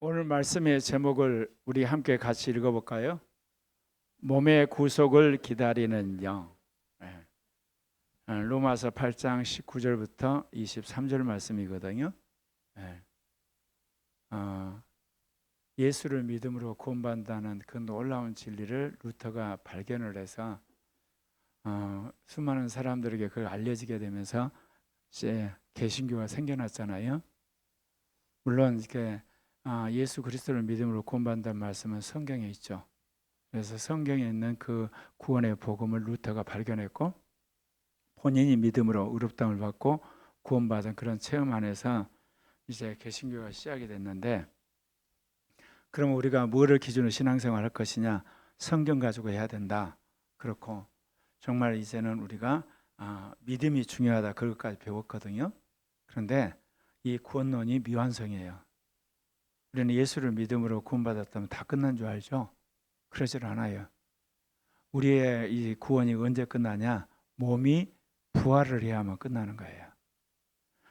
오늘 말씀의 제목을 우리 함께 같이 읽어볼까요? 몸의 구속을 기다리는 영. 예. 어, 로마서 8장 19절부터 23절 말씀이거든요. 예. 어, 예수를 믿음으로 구원받는다는 그 놀라운 진리를 루터가 발견을 해서 어, 수많은 사람들에게 그걸 알려지게 되면서 이제 개신교가 생겨났잖아요. 물론 이렇게 아, 예수 그리스도를 믿음으로 구원받는다는 말씀은 성경에 있죠. 그래서 성경에 있는 그 구원의 복음을 루터가 발견했고 본인이 믿음으로 의롭다함을 받고 구원받은 그런 체험 안에서 이제 개신교가 시작이 됐는데 그럼 우리가 뭐를 기준으로 신앙생활 할 것이냐? 성경 가지고 해야 된다. 그렇고 정말 이제는 우리가 아, 믿음이 중요하다. 그것까지 배웠거든요. 그런데 이 구원론이 미완성이에요 우리는 예수를 믿음으로 구원받았다면 다 끝난 줄 알죠? 그러질 않아요. 우리의 이 구원이 언제 끝나냐? 몸이 부활을 해야만 끝나는 거예요.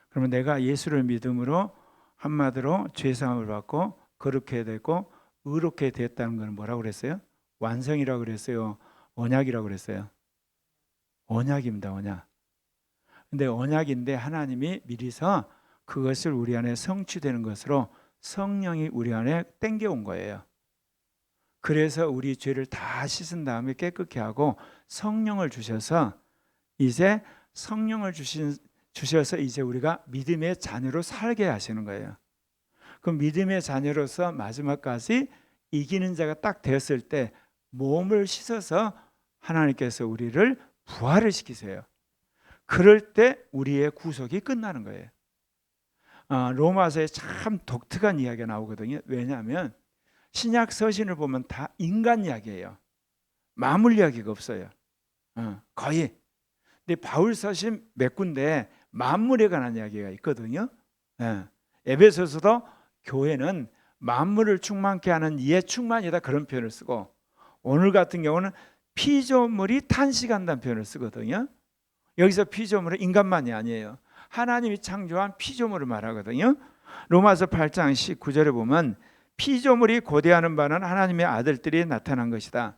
그러면 내가 예수를 믿음으로 한마디로 죄사함을 받고 거룩해 되고 의롭게 됐다는 건 뭐라고 그랬어요? 완성이라고 그랬어요. 언약이라고 그랬어요. 언약입니다. 언약. 근데 언약인데 하나님이 미리서 그것을 우리 안에 성취되는 것으로 성령이 우리 안에 땡겨온 거예요. 그래서 우리 죄를 다 씻은 다음에 깨끗게 하고 성령을 주셔서 이제 성령을 주신 주셔서 이제 우리가 믿음의 자녀로 살게 하시는 거예요. 그 믿음의 자녀로서 마지막까지 이기는 자가 딱 되었을 때 몸을 씻어서 하나님께서 우리를 부활을 시키세요. 그럴 때 우리의 구속이 끝나는 거예요. 아, 로마서에 참 독특한 이야기가 나오거든요. 왜냐하면 신약 서신을 보면 다 인간 이야기예요. 마물 이야기가 없어요. 어, 거의. 근데 바울 서신 몇 군데 만물에 관한 이야기가 있거든요. 예. 에베소서도 교회는 만물을 충만케 하는 이의 충만이다 그런 표현을 쓰고 오늘 같은 경우는 피조물이 탄식한다는 표현을 쓰거든요. 여기서 피조물은 인간만이 아니에요. 하나님이 창조한 피조물을 말하거든요. 로마서 8장 19절에 보면 피조물이 고대하는 바는 하나님의 아들들이 나타난 것이다.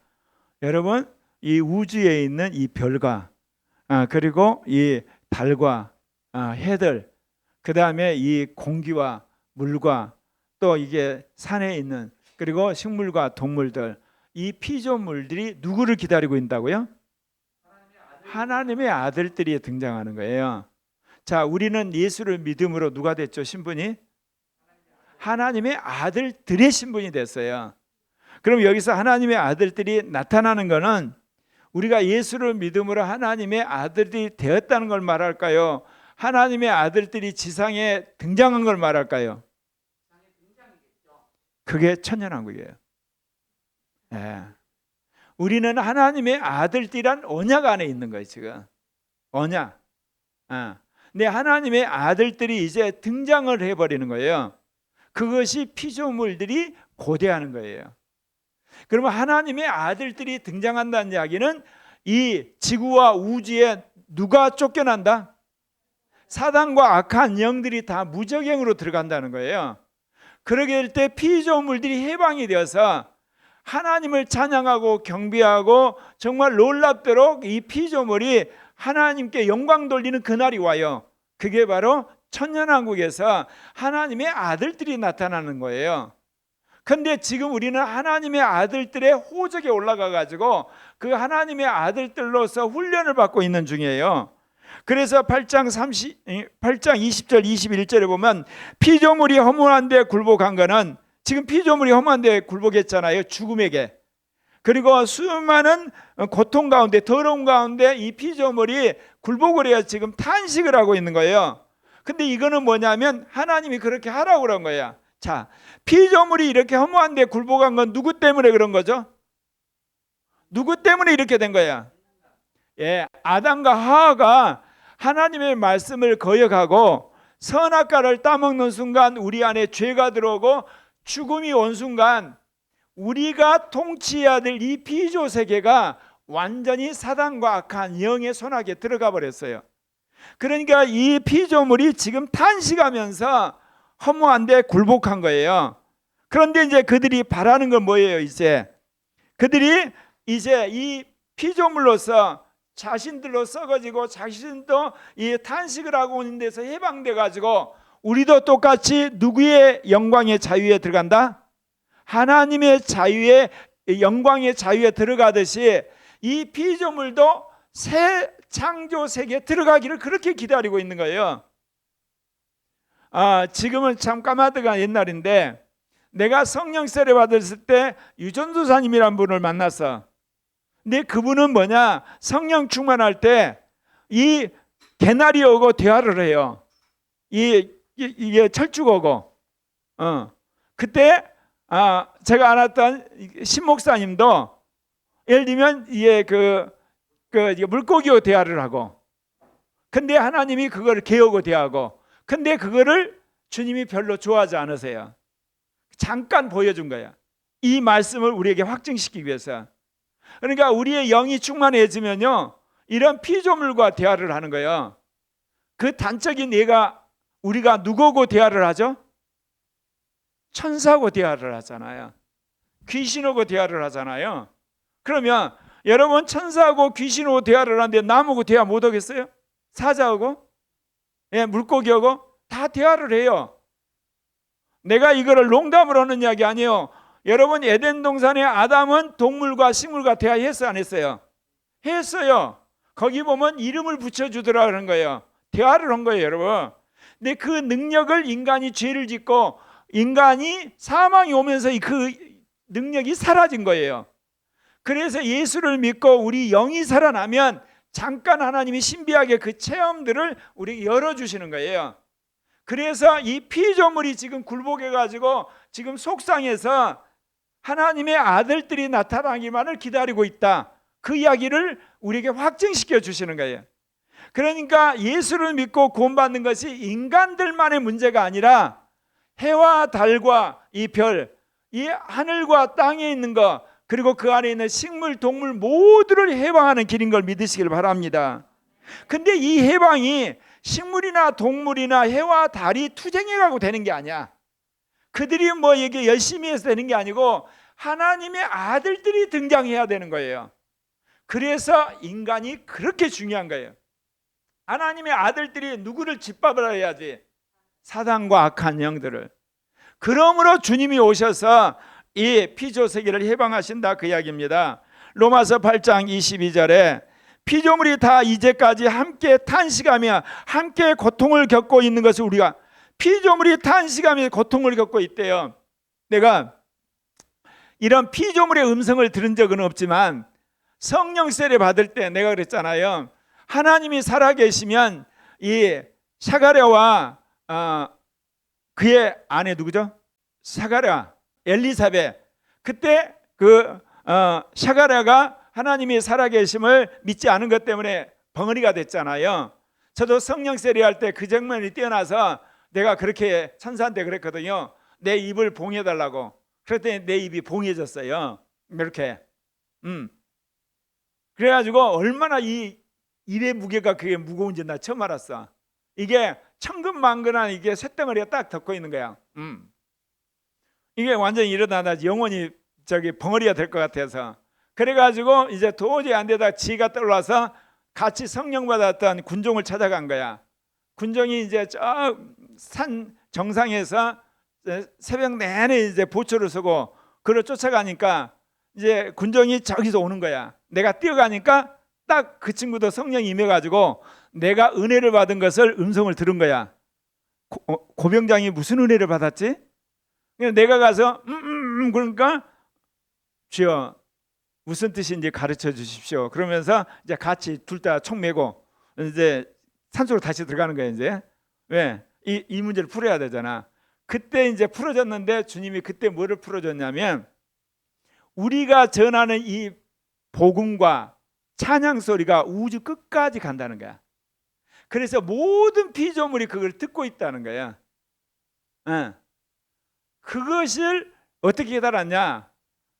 여러분 이 우주에 있는 이 별과 아, 그리고 이 달과 아, 해들 그 다음에 이 공기와 물과 또 이게 산에 있는 그리고 식물과 동물들 이 피조물들이 누구를 기다리고 있다고요? 하나님의 아들들이 등장하는 거예요. 자, 우리는 예수를 믿음으로 누가 됐죠? 신분이 하나님의 아들들의 신분이 됐어요. 그럼 여기서 하나님의 아들들이 나타나는 것은 우리가 예수를 믿음으로 하나님의 아들들이 되었다는 걸 말할까요? 하나님의 아들들이 지상에 등장한 걸 말할까요? 그게 천년왕국이에요. 예. 우리는 하나님의 아들들이란 언약 안에 있는 거예요, 지금. 언약. 예. 근데 하나님의 아들들이 이제 등장을 해버리는 거예요. 그것이 피조물들이 고대하는 거예요. 그러면 하나님의 아들들이 등장한다는 이야기는 이 지구와 우주에 누가 쫓겨난다? 사단과 악한 영들이 다 무적행으로 들어간다는 거예요. 그러게 될 때 피조물들이 해방이 되어서 하나님을 찬양하고 경배하고 정말 놀랍도록 이 피조물이 하나님께 영광 돌리는 그날이 와요. 그게 바로 천년왕국에서 하나님의 아들들이 나타나는 거예요. 근데 지금 우리는 하나님의 아들들의 호적에 올라가 가지고 그 하나님의 아들들로서 훈련을 받고 있는 중이에요. 그래서 8장 30 8장 20절 21절에 보면 피조물이 허무한 데 굴복한 거는 지금 피조물이 허무한 데 굴복했잖아요. 죽음에게. 그리고 수많은 고통 가운데 더러운 가운데 이 피조물이 굴복을 해야 지금 탄식을 하고 있는 거예요. 근데 이거는 뭐냐면 하나님이 그렇게 하라고 그런 거야. 자, 피조물이 이렇게 허무한데 굴복한 건 누구 때문에 그런 거죠? 누구 때문에 이렇게 된 거야? 예, 아담과 하와가 하나님의 말씀을 거역하고 선악과를 따먹는 순간 우리 안에 죄가 들어오고 죽음이 온 순간 우리가 통치해야 될 이 피조 세계가 완전히 사단과 악한 영의 손아귀에 들어가 버렸어요. 그러니까 이 피조물이 지금 탄식하면서 허무한데 굴복한 거예요. 그런데 이제 그들이 바라는 건 뭐예요? 이제 그들이 이제 이 피조물로서 자신들로 썩어지고 자신도 이 탄식을 하고 있는 데서 해방돼 가지고 우리도 똑같이 누구의 영광의 자유에 들어간다? 하나님의 자유의 영광의 자유에 들어가듯이 이 피조물도 새 창조 세계에 들어가기를 그렇게 기다리고 있는 거예요. 아, 지금은 참 까마득한 옛날인데 내가 성령 세례 받았을 때 유전도사님이란 분을 만났어. 근데 그분은 뭐냐? 성령 충만할 때 이 개나리 오고 대화를 해요. 이, 이 이게 철쭉 오고. 어. 그때 아, 제가 알았던 신 목사님도 예를 들면 이게 그, 그 물고기와 대화를 하고 근데 하나님이 그거를 개오고 대하고 근데 그거를 주님이 별로 좋아하지 않으세요. 잠깐 보여준 거야. 이 말씀을 우리에게 확증시키기 위해서. 그러니까 우리의 영이 충만해지면요. 이런 피조물과 대화를 하는 거예요. 그 단적인 예가 우리가 누구고 대화를 하죠? 천사하고 대화를 하잖아요. 귀신하고 대화를 하잖아요. 그러면 여러분 천사하고 귀신하고 대화를 하는데 나무고 대화 못 하겠어요? 사자하고 예, 물고기하고 다 대화를 해요. 내가 이거를 농담으로 하는 이야기 아니에요. 여러분 에덴 동산에 아담은 동물과 식물과 대화했어 안 했어요? 했어요. 거기 보면 이름을 붙여 주더라 그런 거예요. 대화를 한 거예요, 여러분. 근데 그 능력을 인간이 죄를 짓고 인간이 사망이 오면서 그 능력이 사라진 거예요. 그래서 예수를 믿고 우리 영이 살아나면 잠깐 하나님이 신비하게 그 체험들을 우리 열어주시는 거예요. 그래서 이 피조물이 지금 굴복해 가지고 지금 속상해서 하나님의 아들들이 나타나기만을 기다리고 있다. 그 이야기를 우리에게 확증시켜 주시는 거예요. 그러니까 예수를 믿고 구원받는 것이 인간들만의 문제가 아니라 해와 달과 이 별, 이 하늘과 땅에 있는 것, 그리고 그 안에 있는 식물, 동물 모두를 해방하는 길인 걸 믿으시길 바랍니다. 근데 이 해방이 식물이나 동물이나 해와 달이 투쟁해가고 되는 게 아니야. 그들이 뭐 이게 열심히 해서 되는 게 아니고 하나님의 아들들이 등장해야 되는 거예요. 그래서 인간이 그렇게 중요한 거예요. 하나님의 아들들이 누구를 짓밟으라 해야지? 사단과 악한 영들을. 그러므로 주님이 오셔서 이 피조 세계를 해방하신다 그 이야기입니다. 로마서 8장 22절에 피조물이 다 이제까지 함께 탄식하며 함께 고통을 겪고 있는 것을 우리가 피조물이 탄식하며 고통을 겪고 있대요. 내가 이런 피조물의 음성을 들은 적은 없지만 성령 세례 받을 때 내가 그랬잖아요. 하나님이 살아계시면 이 샤가랴와 어, 그의 아내 누구죠? 샤가랴 엘리사벳 그때 그 어, 샤가랴가 하나님이 살아계심을 믿지 않은 것 때문에 벙어리가 됐잖아요. 저도 성령 세례할 때 그 장면이 뛰어나서 내가 그렇게 천사한테 그랬거든요. 내 입을 봉해달라고. 그랬더니 내 입이 봉해졌어요. 이렇게. 음. 그래가지고 얼마나 이 입의 무게가 그게 무거운지 나 처음 알았어. 이게 천근만근한 이게 쇳덩어리가 딱 덮고 있는 거야. 음. 이게 완전히 일어나다 영원히 저기 벙어리가 될 것 같아서 그래가지고 이제 도저히 안 되다 지가 떠올라서 같이 성령 받았던 군종을 찾아간 거야. 군종이 이제 저 산 정상에서 새벽 내내 이제 보초를 서고 그를 쫓아가니까 이제 군종이 저기서 오는 거야. 내가 뛰어가니까 딱 그 친구도 성령이 임해가지고 내가 은혜를 받은 것을 음성을 들은 거야. 고, 어, 고병장이 무슨 은혜를 받았지? 내가 가서 음, 음, 음 그러니까 주여 무슨 뜻인지 가르쳐 주십시오. 그러면서 이제 같이 둘 다 총 메고 이제 산소로 다시 들어가는 거예요. 이제 왜? 이, 이 문제를 풀어야 되잖아. 그때 이제 풀어졌는데 주님이 그때 뭐를 풀어줬냐면 우리가 전하는 이 복음과 찬양 소리가 우주 끝까지 간다는 거야. 그래서 모든 피조물이 그걸 듣고 있다는 거야. 어. 그것을 어떻게 깨달았냐?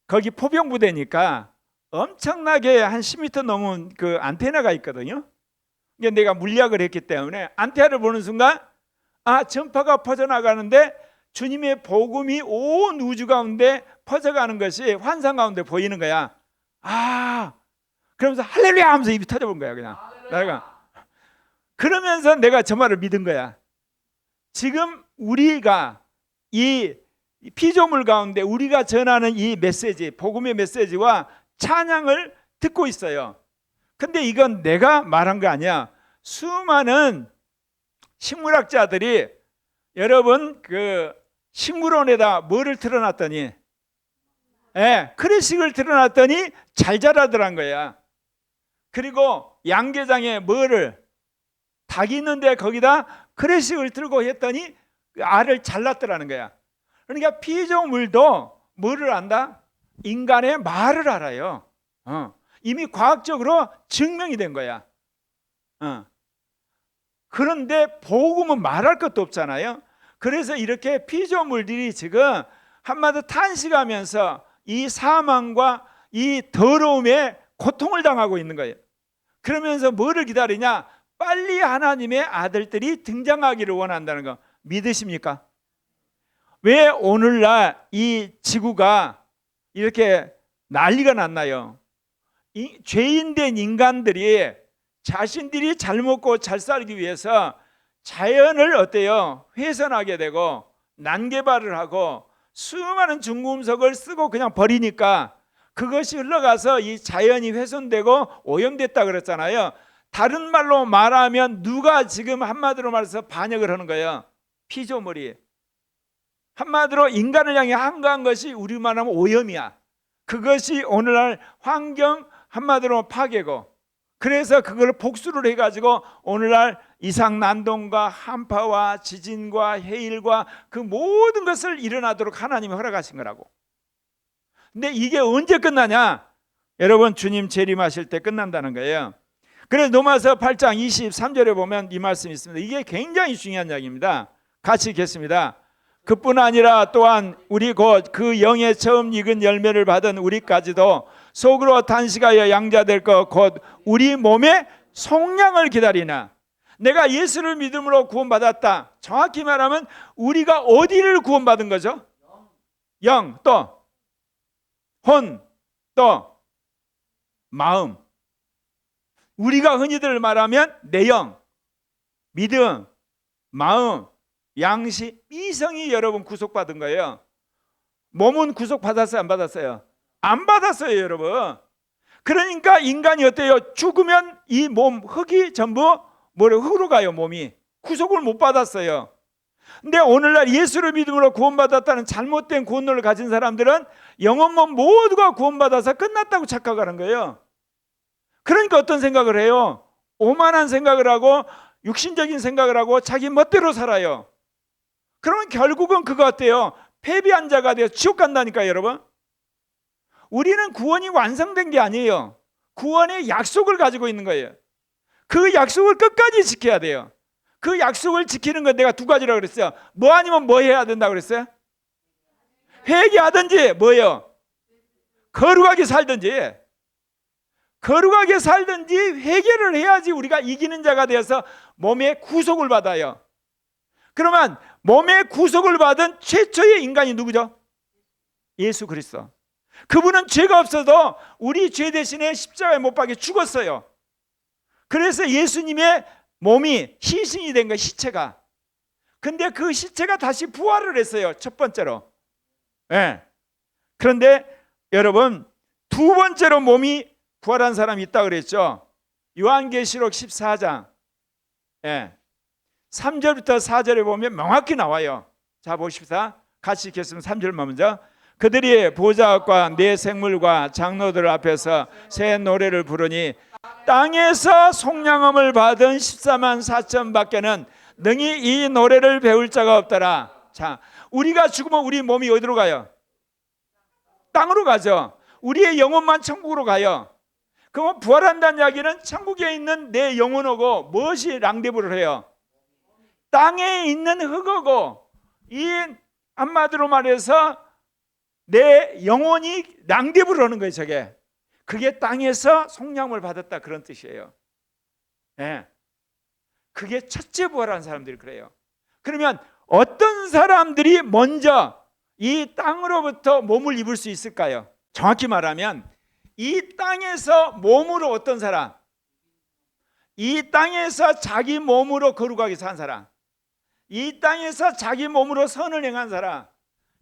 거기 포병 부대니까 엄청나게 한 10m 넘은 그 안테나가 있거든요. 이게 내가 물리학을 했기 때문에 안테나를 보는 순간 아 전파가 퍼져나가는데 주님의 복음이 온 우주 가운데 퍼져가는 것이 환상 가운데 보이는 거야. 아, 그러면서 할렐루야 하면서 입이 터져본 거야 그냥. 내가 그러면서 내가 저 말을 믿은 거야. 지금 우리가 이 피조물 가운데 우리가 전하는 이 메시지, 복음의 메시지와 찬양을 듣고 있어요. 근데 이건 내가 말한 거 아니야. 수많은 식물학자들이 여러분 그 식물원에다 뭐를 틀어놨더니 예, 크래식을 틀어놨더니 잘 자라더란 거야. 그리고 양계장에 뭐를 닭이 있는데 거기다 크래식을 들고 했더니 그 알을 잘랐더라는 거야. 그러니까 피조물도 뭐를 안다? 인간의 말을 알아요. 어. 이미 과학적으로 증명이 된 거야. 어. 그런데 복음은 말할 것도 없잖아요. 그래서 이렇게 피조물들이 지금 한마디 탄식하면서 이 사망과 이 더러움에 고통을 당하고 있는 거예요. 그러면서 뭐를 기다리냐? 빨리 하나님의 아들들이 등장하기를 원한다는 거 믿으십니까? 왜 오늘날 이 지구가 이렇게 난리가 났나요? 이 죄인된 인간들이 자신들이 잘 먹고 잘 살기 위해서 자연을 어때요? 훼손하게 되고 난개발을 하고 수많은 중금속을 쓰고 그냥 버리니까 그것이 흘러가서 이 자연이 훼손되고 오염됐다 그랬잖아요. 다른 말로 말하면 누가 지금 한마디로 말해서 반역을 하는 거예요. 피조물이. 한마디로 인간을 향해 항거한 것이 우리만 하면 오염이야. 그것이 오늘날 환경 한마디로 파괴고 그래서 그걸 복수를 해가지고 오늘날 이상 난동과 한파와 지진과 해일과 그 모든 것을 일어나도록 하나님이 허락하신 거라고. 근데 이게 언제 끝나냐? 여러분 주님 재림하실 때 끝난다는 거예요. 그래서 로마서 8장 23절에 보면 이 말씀이 있습니다. 이게 굉장히 중요한 이야기입니다. 같이 읽겠습니다. 그뿐 아니라 또한 우리 곧 그 영의 처음 익은 열매를 받은 우리까지도 속으로 단식하여 양자될 것 곧 우리 몸의 속량을 기다리나 내가 예수를 믿음으로 구원받았다. 정확히 말하면 우리가 어디를 구원받은 거죠? 영, 또 혼, 또 마음. 우리가 흔히들 말하면 내영, 믿음, 마음, 양식, 이성이 여러분 구속받은 거예요. 몸은 구속받았어요, 안 받았어요? 안 받았어요, 여러분. 그러니까 인간이 어때요? 죽으면 이 몸 흙이 전부 뭐래 흙으로 가요, 몸이. 구속을 못 받았어요. 근데 오늘날 예수를 믿음으로 구원받았다는 잘못된 구원론을 가진 사람들은 영혼몸 모두가 구원받아서 끝났다고 착각하는 거예요. 그러니까 어떤 생각을 해요? 오만한 생각을 하고 육신적인 생각을 하고 자기 멋대로 살아요. 그러면 결국은 그거 어때요? 패배한 자가 되어 지옥 간다니까 여러분. 우리는 구원이 완성된 게 아니에요. 구원의 약속을 가지고 있는 거예요. 그 약속을 끝까지 지켜야 돼요. 그 약속을 지키는 건 내가 두 가지라고 그랬어요. 뭐 아니면 뭐 해야 된다고 그랬어요? 회개하든지 뭐예요? 거룩하게 살든지 거룩하게 살든지 회개를 해야지 우리가 이기는 자가 되어서 몸의 구속을 받아요. 그러면 몸의 구속을 받은 최초의 인간이 누구죠? 예수 그리스도. 그분은 죄가 없어도 우리 죄 대신에 십자가에 못 박혀 죽었어요. 그래서 예수님의 몸이 희생이 된 거 시체가. 근데 그 시체가 다시 부활을 했어요. 첫 번째로. 예. 네. 그런데 여러분 두 번째로 몸이 부활한 사람이 있다 그랬죠. 요한계시록 14장. 예. 3절부터 4절에 보면 명확히 나와요. 자 보십시다. 같이 읽겠습니다. 3절 먼저. 그들이 보좌과 내 생물과 장로들 앞에서 새 노래를 부르니 땅에서 속량함을 받은 14만 4천 밖에는 능히 이 노래를 배울 자가 없더라. 자, 우리가 죽으면 우리 몸이 어디로 가요? 땅으로 가죠. 우리의 영혼만 천국으로 가요. 그러면 부활한다는 이야기는 천국에 있는 내 영혼하고 무엇이 랑데부를 해요? 땅에 있는 흙하고 이 한마디로 말해서 내 영혼이 랑데부를 하는 거예요, 저게. 그게 땅에서 속량을 받았다 그런 뜻이에요. 예. 네. 그게 첫째 부활한 사람들이 그래요. 그러면 어떤 사람들이 먼저 이 땅으로부터 몸을 입을 수 있을까요? 정확히 말하면 이 땅에서 몸으로 어떤 사람? 이 땅에서 자기 몸으로 거룩하게 산 사람. 이 땅에서 자기 몸으로 선을 행한 사람.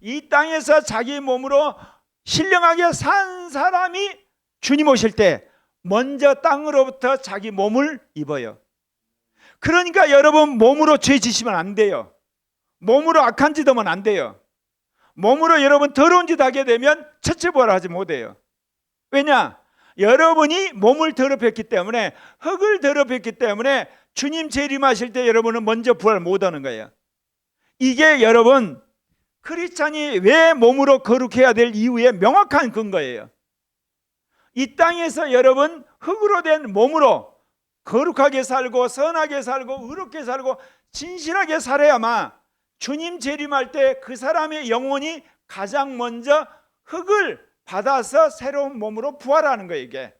이 땅에서 자기 몸으로 신령하게 산 사람이 주님 오실 때 먼저 땅으로부터 자기 몸을 입어요. 그러니까 여러분 몸으로 죄 지시면 안 돼요. 몸으로 악한 짓 하면 안 돼요. 몸으로 여러분 더러운 짓 하게 되면 첫째 부활 하지 못해요. 왜냐? 여러분이 몸을 더럽혔기 때문에 흙을 더럽혔기 때문에 주님 재림하실 때 여러분은 먼저 부활 못 하는 거예요. 이게 여러분 크리스찬이 왜 몸으로 거룩해야 될 이유의 명확한 근거예요. 이 땅에서 여러분 흙으로 된 몸으로 거룩하게 살고 선하게 살고 의롭게 살고 진실하게 살아야만 주님 재림할 때 그 사람의 영혼이 가장 먼저 흙을 받아서 새로운 몸으로 부활하는 거예요, 이게.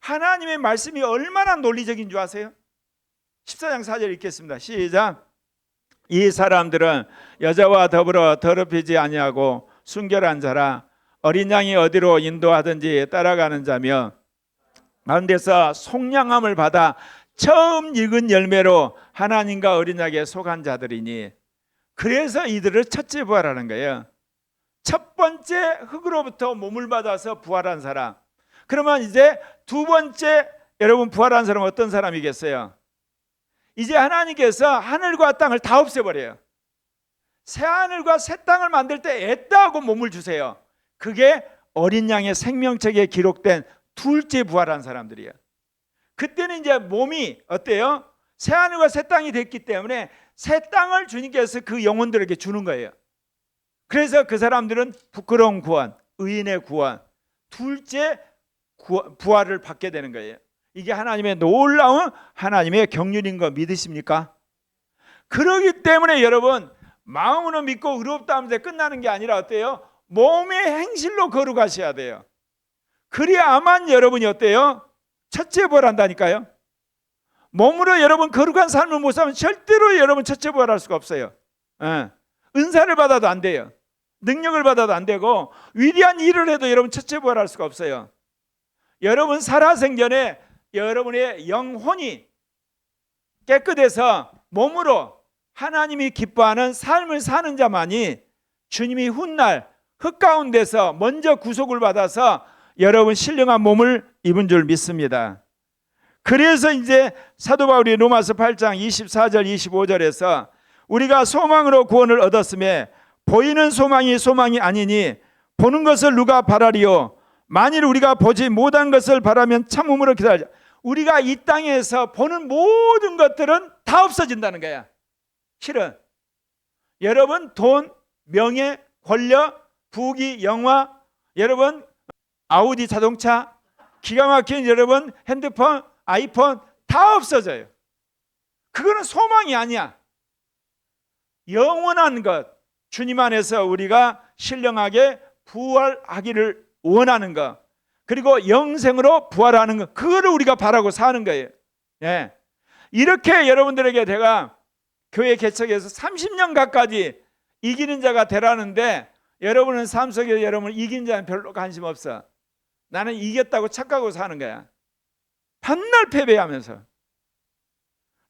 하나님의 말씀이 얼마나 논리적인 줄 아세요? 14장 4절 읽겠습니다. 시작. 이 사람들은 여자와 더불어 더럽히지 아니하고 순결한 자라 어린 양이 어디로 인도하든지 따라가는 자며 가운데서 속량함을 받아 처음 익은 열매로 하나님과 어린 양에 속한 자들이니 그래서 이들을 첫째 부활하는 거예요. 첫 번째 흙으로부터 몸을 받아서 부활한 사람. 그러면 이제 두 번째 여러분 부활한 사람은 어떤 사람이겠어요? 이제 하나님께서 하늘과 땅을 다 없애버려요. 새 하늘과 새 땅을 만들 때 애따하고 몸을 주세요. 그게 어린 양의 생명책에 기록된 둘째 부활한 사람들이에요. 그때는 이제 몸이 어때요? 새 하늘과 새 땅이 됐기 때문에 새 땅을 주님께서 그 영혼들에게 주는 거예요. 그래서 그 사람들은 부끄러운 구원, 의인의 구원, 둘째 구- 부활을 받게 되는 거예요. 이게 하나님의 놀라운 하나님의 경륜인 거 믿으십니까? 그러기 때문에 여러분 마음으로 믿고 의롭다 하면서 끝나는 게 아니라 어때요? 몸의 행실로 거룩하셔야 돼요. 그래야만 여러분이 어때요? 첫째 부활한다니까요. 몸으로 여러분 거룩한 삶을 못 살면 절대로 여러분 첫째 부활할 수가 없어요. 예. 은사를 받아도 안 돼요. 능력을 받아도 안 되고 위대한 일을 해도 여러분 첫째 부활할 수가 없어요. 여러분 살아생전에 여러분의 영혼이 깨끗해서 몸으로 하나님이 기뻐하는 삶을 사는 자만이 주님이 훗날 흙 가운데서 먼저 구속을 받아서 여러분 신령한 몸을 입은 줄 믿습니다. 그래서 이제 사도 바울이 로마서 8장 24절 25절에서 우리가 소망으로 구원을 얻었음에 보이는 소망이 소망이 아니니 보는 것을 누가 바라리요? 만일 우리가 보지 못한 것을 바라면 참음으로 기다리자. 우리가 이 땅에서 보는 모든 것들은 다 없어진다는 거야. 실은. 여러분 돈, 명예, 권력, 부귀, 영화 여러분 아우디 자동차 기가 막힌 여러분 핸드폰, 아이폰 다 없어져요 그거는 소망이 아니야 영원한 것 주님 안에서 우리가 신령하게 부활하기를 원하는 것 그리고 영생으로 부활하는 것 그거를 우리가 바라고 사는 거예요. 예. 이렇게 여러분들에게 제가 교회 개척해서 30년 가까이 이기는 자가 되라는데 여러분은 삶 속에 여러분 이긴 자는 별로 관심 없어. 나는 이겼다고 착각하고 사는 거야. 밤날 패배하면서.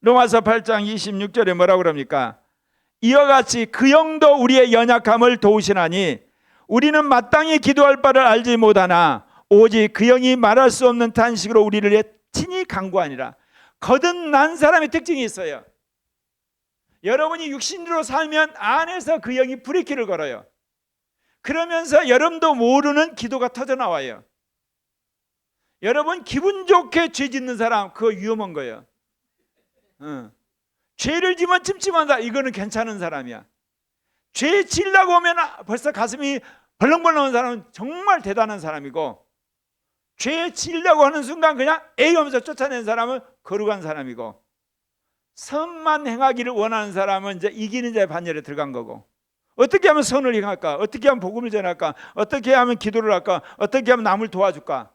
로마서 8장 26절에 뭐라고 그럽니까? 이와 같이 그 영도 우리의 연약함을 도우시나니 우리는 마땅히 기도할 바를 알지 못하나 오직 그 영이 말할 수 없는 탄식으로 우리를 친히 강구하니라. 거듭난 사람의 특징이 있어요. 여러분이 육신으로 살면 안에서 그 영이 브레이크를 걸어요. 그러면서 여러분도 모르는 기도가 터져 나와요. 여러분 기분 좋게 죄 짓는 사람 그거 위험한 거예요. 응. 죄를 지면 찜찜한다. 이거는 괜찮은 사람이야. 죄 지려고 하면 벌써 가슴이 벌렁벌렁한 사람은 정말 대단한 사람이고 죄 지려고 하는 순간 그냥 에이 하면서 쫓아낸 사람은 거룩한 사람이고 선만 행하기를 원하는 사람은 이제 이기는 자의 반열에 들어간 거고 어떻게 하면 선을 행할까? 어떻게 하면 복음을 전할까? 어떻게 하면 기도를 할까? 어떻게 하면 남을 도와줄까?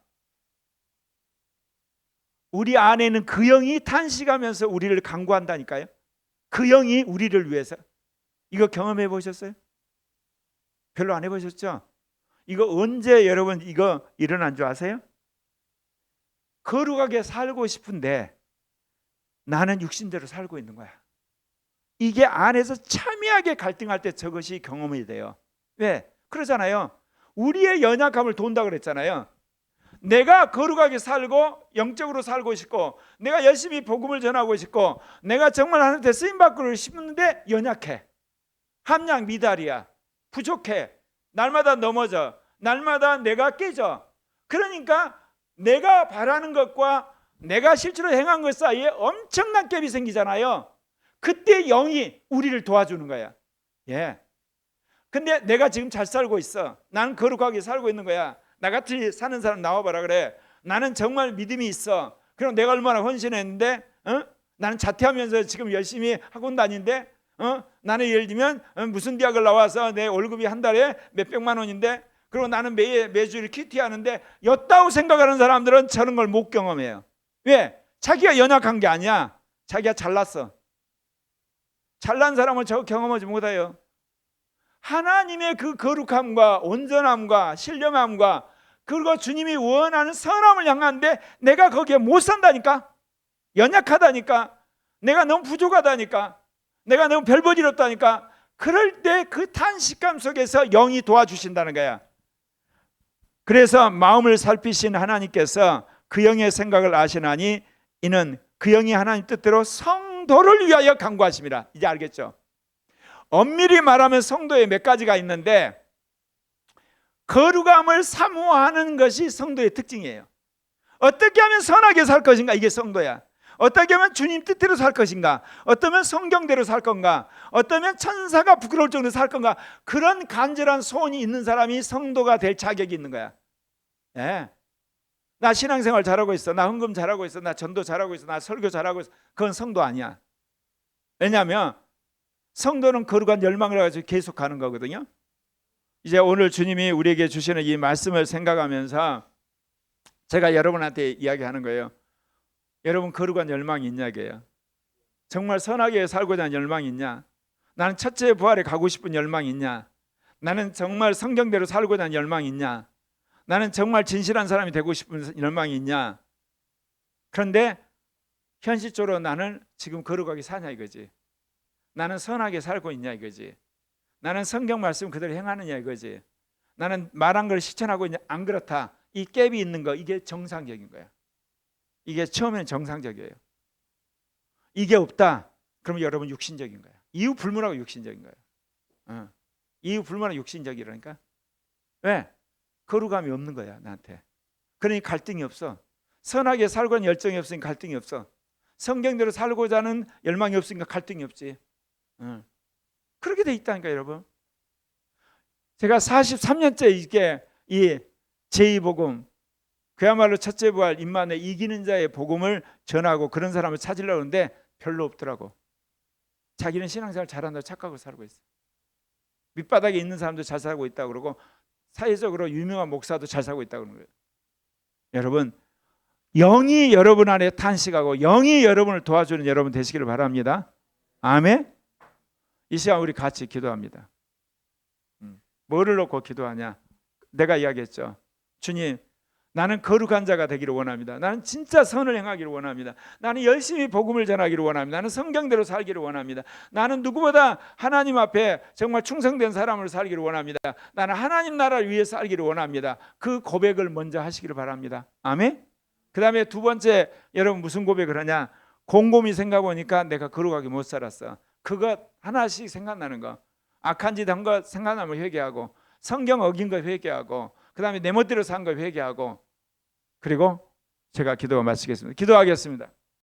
우리 안에는 그 영이 탄식하면서 우리를 강구한다니까요. 그 영이 우리를 위해서 이거 경험해 보셨어요? 별로 안 해보셨죠? 이거 언제 여러분 이거 일어난 줄 아세요? 거룩하게 살고 싶은데 나는 육신대로 살고 있는 거야. 이게 안에서 참여하게 갈등할 때 저것이 경험이 돼요. 왜? 그러잖아요. 우리의 연약함을 돈다 그랬잖아요. 내가 거룩하게 살고 영적으로 살고 싶고 내가 열심히 복음을 전하고 싶고 내가 정말 하나님께 쓰임 받고 싶은데 연약해. 함량 미달이야. 부족해. 날마다 넘어져. 날마다 내가 깨져. 그러니까 내가 바라는 것과 내가 실제로 행한 것 사이에 엄청난 갭이 생기잖아요. 그때 영이 우리를 도와주는 거야. 예. 근데 내가 지금 잘 살고 있어. 나는 거룩하게 살고 있는 거야. 나 같이 사는 사람 나와봐라 그래. 나는 정말 믿음이 있어. 그럼 내가 얼마나 헌신했는데, 어? 나는 자퇴하면서 지금 열심히 학원 다니는데, 어? 나는 예를 들면 어, 무슨 대학을 나와서 내 월급이 한 달에 몇 백만 원인데, 그리고 나는 매 매주 큐티 하는데 였다고 생각하는 사람들은 저런 걸 못 경험해요. 왜? 자기가 연약한 게 아니야. 자기가 잘났어. 잘난 사람은 저 경험하지 못해요. 하나님의 그 거룩함과 온전함과 신령함과 그리고 주님이 원하는 선함을 향하는데 내가 거기에 못 산다니까? 연약하다니까? 내가 너무 부족하다니까? 내가 너무 별볼일 없다니까? 그럴 때 그 탄식감 속에서 영이 도와주신다는 거야. 그래서 마음을 살피신 하나님께서 그 영의 생각을 아시나니 이는 그 영이 하나님 뜻대로 성 도를 위하여 강구하심이라 이제 알겠죠 엄밀히 말하면 성도에 몇 가지가 있는데 거룩함을 사모하는 것이 성도의 특징이에요. 어떻게 하면 선하게 살 것인가 이게 성도야. 어떻게 하면 주님 뜻대로 살 것인가? 어떠면 성경대로 살 건가? 어떠면 천사가 부끄러울 정도로 살 건가? 그런 간절한 소원이 있는 사람이 성도가 될 자격이 있는 거야. 예. 나 신앙생활 잘하고 있어. 나 헌금 잘하고 있어. 나 전도 잘하고 있어. 나 설교 잘하고 있어. 그건 성도 아니야. 왜냐하면 성도는 거룩한 열망을 가지고 계속 가는 거거든요. 이제 오늘 주님이 우리에게 주시는 이 말씀을 생각하면서 제가 여러분한테 이야기하는 거예요. 여러분 거룩한 열망이 있냐 이게요. 정말 선하게 살고자 하는 열망이 있냐? 나는 첫째 부활에 가고 싶은 열망이 있냐? 나는 정말 성경대로 살고자 하는 열망이 있냐? 나는 정말 진실한 사람이 되고 싶은 열망이 있냐? 그런데 현실적으로 나는 지금 거룩하게 사냐 이거지. 나는 선하게 살고 있냐 이거지. 나는 성경 말씀 그대로 행하느냐 이거지. 나는 말한 걸 실천하고 있냐 안 그렇다. 이 갭이 있는 거 이게 정상적인 거야. 이게 처음에는 정상적이에요. 이게 없다. 그러면 여러분 육신적인 거야. 이유 불문하고 육신적인 거예요. 어. 이유 불문하고 육신적이라니까. 왜? 거룩함이 없는 거야 나한테. 그러니 갈등이 없어. 선하게 살고는 열정이 없으니까 갈등이 없어. 성경대로 살고자 하는 열망이 없으니까 갈등이 없지. 어. 그렇게 돼 있다니까 여러분. 제가 43년째 이게 이 제2복음 그야말로 첫째 부활 임만에 이기는 자의 복음을 전하고 그런 사람을 찾으려고 하는데 별로 없더라고. 자기는 신앙생활 잘한다고 착각을 살고 있어. 밑바닥에 있는 사람도 잘 살고 있다고 그러고 사회적으로 유명한 목사도 잘 살고 있다고 그러는 거예요. 여러분 영이 여러분 안에 탄식하고 영이 여러분을 도와주는 여러분 되시기를 바랍니다. 아멘. 이 시간 우리 같이 기도합니다. 음, 뭐를 놓고 기도하냐? 내가 이야기했죠. 주님, 나는 거룩한 자가 되기를 원합니다. 나는 진짜 선을 행하기를 원합니다. 나는 열심히 복음을 전하기를 원합니다. 나는 성경대로 살기를 원합니다. 나는 누구보다 하나님 앞에 정말 충성된 사람으로 살기를 원합니다. 나는 하나님 나라를 위해 살기를 원합니다. 그 고백을 먼저 하시기를 바랍니다. 아멘. 그다음에 두 번째 여러분 무슨 고백을 하냐? 곰곰이 생각해 보니까 내가 거룩하게 못 살았어. 그것 하나씩 생각나는 거. 악한 짓 한 거 생각나면 회개하고 성경 어긴 거 회개하고 그다음에 내 멋대로 산 거 회개하고 그리고 제가 기도가 마치겠습니다. 기도하겠습니다.